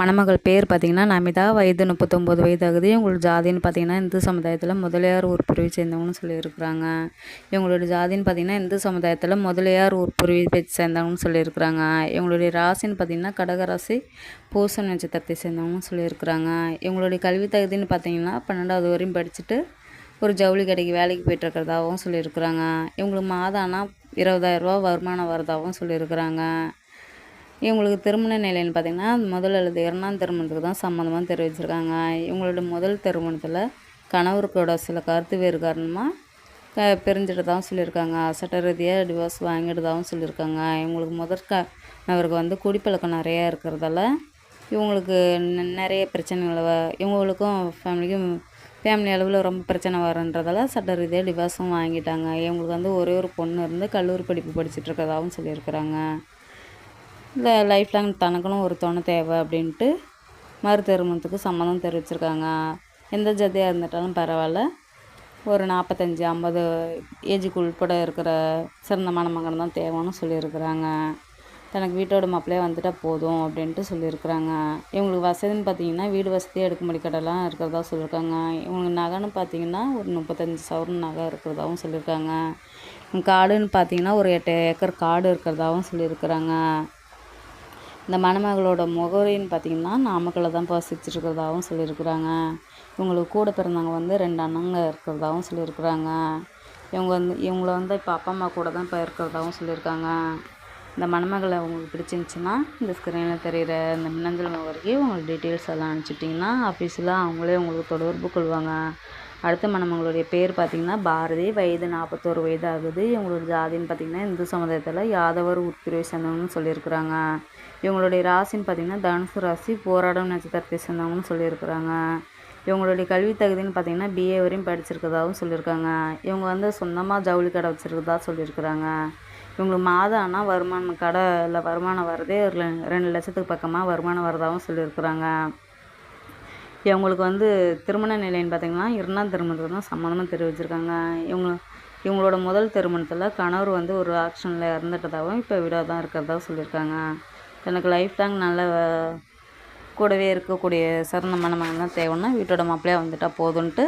மணமகள் பேர் பார்த்திங்கன்னா நமிதா வயது முப்பத்தொம்போது வயது ஆகுது இவங்களோட ஜாதின்னு பார்த்திங்கன்னா இந்து சமுதாயத்தில் முதலியார் உட்பிரிவை சேர்ந்தவங்கன்னு சொல்லியிருக்கிறாங்க. இவங்களோட ஜாதின்னு பார்த்திங்கன்னா இந்து சமுதாயத்தில் முதலியார் உட்பிரிவை சேர்ந்தவங்கன்னு சொல்லியிருக்கிறாங்க. இவங்களுடைய ராசின்னு பார்த்திங்கன்னா கடகராசி பூசன் நட்சத்திரத்தை சேர்ந்தவங்கன்னு சொல்லியிருக்கிறாங்க. இவங்களுடைய கல்வி தகுதின்னு பார்த்திங்கன்னா பன்னெண்டாவது வரையும் படிச்சுட்டு ஒரு ஜவுளி கடைக்கு வேலைக்கு போயிட்டுருக்கிறதாகவும் சொல்லியிருக்கிறாங்க. இவங்களுக்கு மாதானா இருபதாயிரரூபா வருமானம் வரதாகவும் சொல்லியிருக்கிறாங்க. இவங்களுக்கு திருமண நிலைன்னு பார்த்திங்கன்னா முதல் அல்லது இரண்டாம் திருமணத்துக்கு தான் சம்மந்தமாக தெரிவிச்சிருக்காங்க. இவங்களோட முதல் திருமணத்தில் கணவருக்கோட சில கருத்து வேறு காரணமாக க பிரிஞ்சிட்டதாகவும் சொல்லியிருக்காங்க. சட்ட ரீதியாக டிவோர்ஸ் வாங்கிட்டதாகவும் சொல்லியிருக்காங்க. இவங்களுக்கு முதற் கணவருக்கு வந்து குடிப்பழக்கம் நிறையா இருக்கிறதால இவங்களுக்கு நிறைய பிரச்சனைகள் இவங்களுக்கும் ஃபேமிலிக்கும் ஃபேமிலி அளவில் ரொம்ப பிரச்சனை வரன்றதால சட்ட ரீதியாக டிவோர்ஸும் வாங்கிட்டாங்க. இவங்களுக்கு வந்து ஒரே ஒரு பொண்ணு இருந்து கல்லூரி படிப்பு படிச்சுட்டு இருக்கிறதாகவும் சொல்லியிருக்கிறாங்க. இந்த லைஃப் லாங் தனக்குன்னு ஒரு துணை தேவை அப்படின்ட்டு மறு திருமணத்துக்கு சம்மதம் தெரிவிச்சிருக்காங்க. எந்த ஜதியாக இருந்துட்டாலும் பரவாயில்ல. ஒரு நாற்பத்தஞ்சி ஐம்பது ஏஜுக்கு உட்பட இருக்கிற சிறந்த மணமகன் தான் தேவைன்னு சொல்லியிருக்கிறாங்க. தனக்கு வீட்டோட மாப்பிள்ளையே வந்துட்டால் போதும் அப்படின்ட்டு சொல்லியிருக்கிறாங்க. இவங்களுக்கு வசதின்னு பார்த்தீங்கன்னா வீடு வசதி எடுக்கும்படி கடைலாம் இருக்கிறதா சொல்லியிருக்காங்க. இவங்களுக்கு நகைன்னு பார்த்தீங்கன்னா ஒரு முப்பத்தஞ்சு சவரன் நகை இருக்கிறதாகவும் சொல்லியிருக்காங்க. காடுன்னு பார்த்தீங்கன்னா ஒரு எட்டு ஏக்கர் காடு இருக்கிறதாகவும் சொல்லியிருக்கிறாங்க. இந்த மணமகளோட முகவரின்னு பார்த்திங்கன்னா நாமக்கல்ல தான் வசிச்சிருக்கிறதாகவும் சொல்லியிருக்கிறாங்க. இவங்களுக்கு கூட பிறந்தவங்க வந்து ரெண்டு அண்ணங்க இருக்கிறதாகவும் சொல்லியிருக்கிறாங்க. இவங்க வந்து இவங்கள வந்து இப்போ அப்பா அம்மா கூட தான் இப்போ இருக்கிறதாகவும் சொல்லியிருக்காங்க. இந்த மணமகளை உங்களுக்கு பிடிச்சிருந்துச்சின்னா இந்த ஸ்க்ரீனில் தெரிகிற இந்த மின்னஞ்சல் முகவரிக்கு உங்களுக்கு டீட்டெயில்ஸ் எல்லாம் அனுப்பிச்சிட்டிங்கன்னா ஆஃபீஸில் அவங்களே உங்களுக்கு தொடர்பு கொள்வாங்க. அடுத்த மணமகளுடைய பேர் பார்த்திங்கன்னா பாரதி. வயது நாற்பத்தோரு வயது ஆகுது இவங்களோட ஜாதின்னு பார்த்திங்கன்னா இந்து சமுதாயத்தில் யாதவர் உட்பிரிவை சேர்ந்தவங்கன்னு சொல்லியிருக்கிறாங்க. இவங்களுடைய ராசின்னு பார்த்திங்கன்னா தனுசு ராசி போராடும் நட்சத்திரத்தை சேர்ந்தவங்கன்னு சொல்லியிருக்கிறாங்க. இவங்களுடைய கல்வி தகுதின்னு பார்த்திங்கன்னா பிஏ வரையும் படிச்சிருக்கதாகவும் சொல்லியிருக்காங்க. இவங்க வந்து சொந்தமாக ஜவுளி கடை வச்சுருக்கதா சொல்லியிருக்கிறாங்க. இவங்களுக்கு மாதம் ஆனால் வருமானம் கடையில் வருமானம் வரதே ஒரு ரெண்டு லட்சத்துக்கு பக்கமாக வருமானம் வரதாகவும் சொல்லியிருக்கிறாங்க. இவங்களுக்கு வந்து திருமண நிலைன்னு பார்த்திங்கன்னா இரண்டாம் திருமணத்துக்கு தான் சம்மந்தமாக தெரிவிச்சிருக்காங்க. இவங்க இவங்களோட முதல் திருமணத்தில் கணவர் வந்து ஒரு ஆக்ஷனில் இறந்துட்டதாகவும் இப்போ விடாதான் இருக்கிறதா சொல்லியிருக்காங்க. எனக்கு லைஃப் லாங் நல்ல கூடவே இருக்கக்கூடிய சிறந்த மணமகன் தான் தேவைன்னா வீட்டோட மாப்பிள்ளையாக வந்துட்டால் போதுன்ட்டு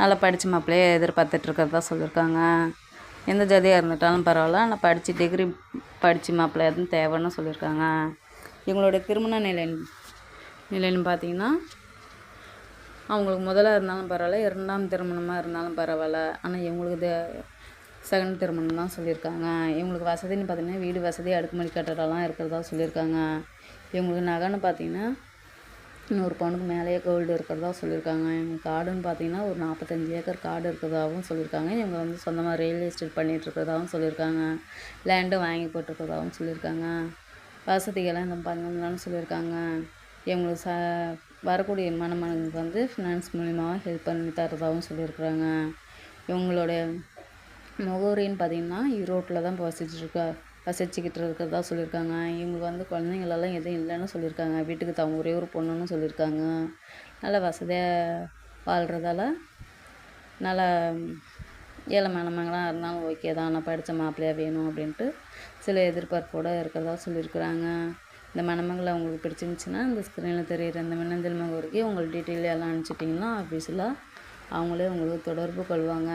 நல்லா படித்த மாப்பிள்ளையே எதிர்பார்த்துட்ருக்கிறதா சொல்லியிருக்காங்க. எந்த ஜாதியாக இருந்துட்டாலும் பரவாயில்ல. ஆனால் படித்து டிகிரி படித்து மாப்பிள்ளை எதுவும் தேவைன்னு சொல்லியிருக்காங்க. இவங்களோட திருமண நிலை நிலைன்னு பார்த்தீங்கன்னா அவங்களுக்கு முதல்ல இருந்தாலும் பரவாயில்ல இரண்டாம் திருமணமாக இருந்தாலும் பரவாயில்ல. ஆனால் இவங்களுக்கு செகண்ட் திருமணம் தான் சொல்லியிருக்காங்க. இவங்களுக்கு வசதின்னு பார்த்தீங்கன்னா வீடு வசதி அடுக்குமாடி கட்டடம்லாம் இருக்கிறதா சொல்லியிருக்காங்க. இவங்களுக்கு நகைன்னு பார்த்தீங்கன்னா நூறு பவுனுக்கு மேலேயே கோல்டு இருக்கிறதா சொல்லியிருக்காங்க. எங்கள் காடுன்னு பார்த்தீங்கன்னா ஒரு நாற்பத்தஞ்சு ஏக்கர் காடு இருக்கிறதாகவும் சொல்லியிருக்காங்க. இவங்க வந்து சொந்தமாக ரியல் எஸ்டேட் பண்ணிகிட்டு இருக்கிறதாகவும் சொல்லியிருக்காங்க. லேண்டும் வாங்கி போட்டிருக்கிறதாகவும் சொல்லியிருக்காங்க. வசதிகள்லாம் இந்த பண்ணலாம்னு சொல்லியிருக்காங்க. இவங்களுக்கு ச வரக்கூடிய மணமகனுக்கு வந்து ஃபினான்ஸ் மூலியமாக ஹெல்ப் பண்ணி தரதாகவும் சொல்லியிருக்கிறாங்க. இவங்களுடைய முகவரின்னு பார்த்திங்கன்னா ஈரோட்டில் தான் இப்போ வசிச்சுருக்கா வசிச்சுக்கிட்டு இருக்கிறதா சொல்லியிருக்காங்க. இவங்களுக்கு வந்து குழந்தைங்களெல்லாம் எதுவும் இல்லைன்னு சொல்லியிருக்காங்க. வீட்டுக்கு தான் ஒரே ஒரு பொண்ணுன்னு சொல்லியிருக்காங்க. நல்ல வசதியாக வாழ்கிறதால நல்லா ஏழை மேலமங்களாக இருந்தாலும் ஓகே தான். நான் படித்த மாப்பிள்ளையாக வேணும் அப்படின்ட்டு சில எதிர்பார்ப்போடு இருக்கிறதா சொல்லியிருக்கிறாங்க. இந்த மணமங்களை உங்களுக்கு பிடிச்சிருந்துச்சின்னா இந்த ஸ்க்ரீனில் தெரிகிற இந்த மின்னஞ்சல் முகவரிக்கு உங்கள் டீட்டெயில் எல்லாம் அனுப்பிச்சிட்டிங்கன்னா ஆஃபீஸில் அவங்களே உங்களுக்கு தொடர்பு கொள்வாங்க.